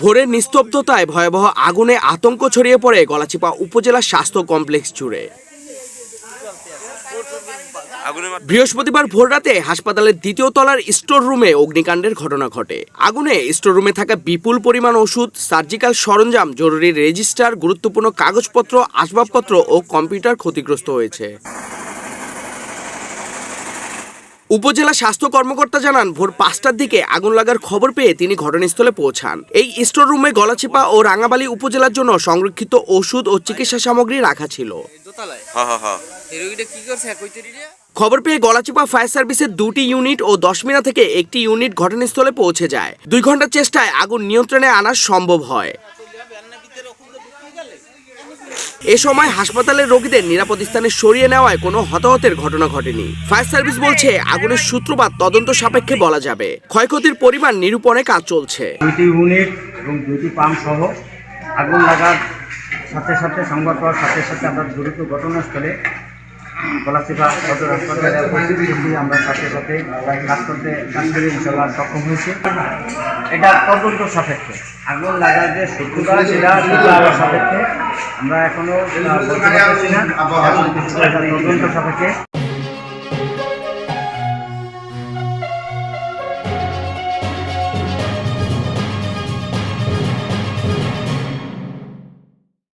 ভোরের নিস্তব্ধতায় ভয়াবহ আগুনে আতঙ্ক ছড়িয়ে পড়ে গলাচিপা উপজেলা স্বাস্থ্য কমপ্লেক্স জুড়ে। আগুনের মাত্রা বৃহস্পতিবার ভোররাতে হাসপাতালের দ্বিতীয় তলার স্টোর রুমে অগ্নিকাণ্ডের ঘটনা ঘটে। আগুনে স্টোর রুমে থাকা বিপুল পরিমাণ ওষুধ সার্জিক্যাল সরঞ্জাম জরুরি রেজিস্টার গুরুত্বপূর্ণ কাগজপত্র আসবাবপত্র ও কম্পিউটার ক্ষতিগ্রস্ত হয়েছে। উপজেলা স্বাস্থ্য কর্মকর্তা জানান ভোর পাঁচটার দিকে আগুন লাগার খবর পেয়ে তিনি ঘটনাস্থলে পৌঁছান। এই স্টোর রুমে গলাচিপা ও রাঙাবালি উপজেলার জন্য সংরক্ষিত ওষুধ ও চিকিৎসা সামগ্রী রাখা ছিল। দোতলায় হা হা হা এই রোগীটা কি করছে? কইতে রে খবর পেয়ে গলাচিপা ফায়ার সার্ভিসের দুটি ইউনিট ও দশ মিনা থেকে একটি ইউনিট ঘটনাস্থলে পৌঁছে যায়। দুই ঘণ্টার চেষ্টায় আগুন নিয়ন্ত্রণে আনা সম্ভব হয়। এ সময় হাসপাতালের রোগীদের নিরাপদ স্থানে সরিয়ে নেওয়ায় কোনো হতাহতের ঘটনা ঘটেনি। ফায়ার সার্ভিস বলছে, আগুনের সূত্রপাত তদন্ত সাপেক্ষে বলা যাবে। ক্ষয়ক্ষতির পরিমাণ নিরূপণে কাজ চলছে। এবং আগুন লাগার সাথে সাথে, সংবাদ পাওয়ার সাথে সাথে আমরা দ্রুত ঘটনাস্থলে সদর হাসপাতালে আমরা সাথে সাথে কাজ করতে, কাজ করে সক্ষম হয়েছি। এটা তদন্ত সাপেক্ষে। আগুন লাগার যে সূত্রটা সেটা সাপেক্ষে আমরা এখনও তদন্ত সাপেক্ষে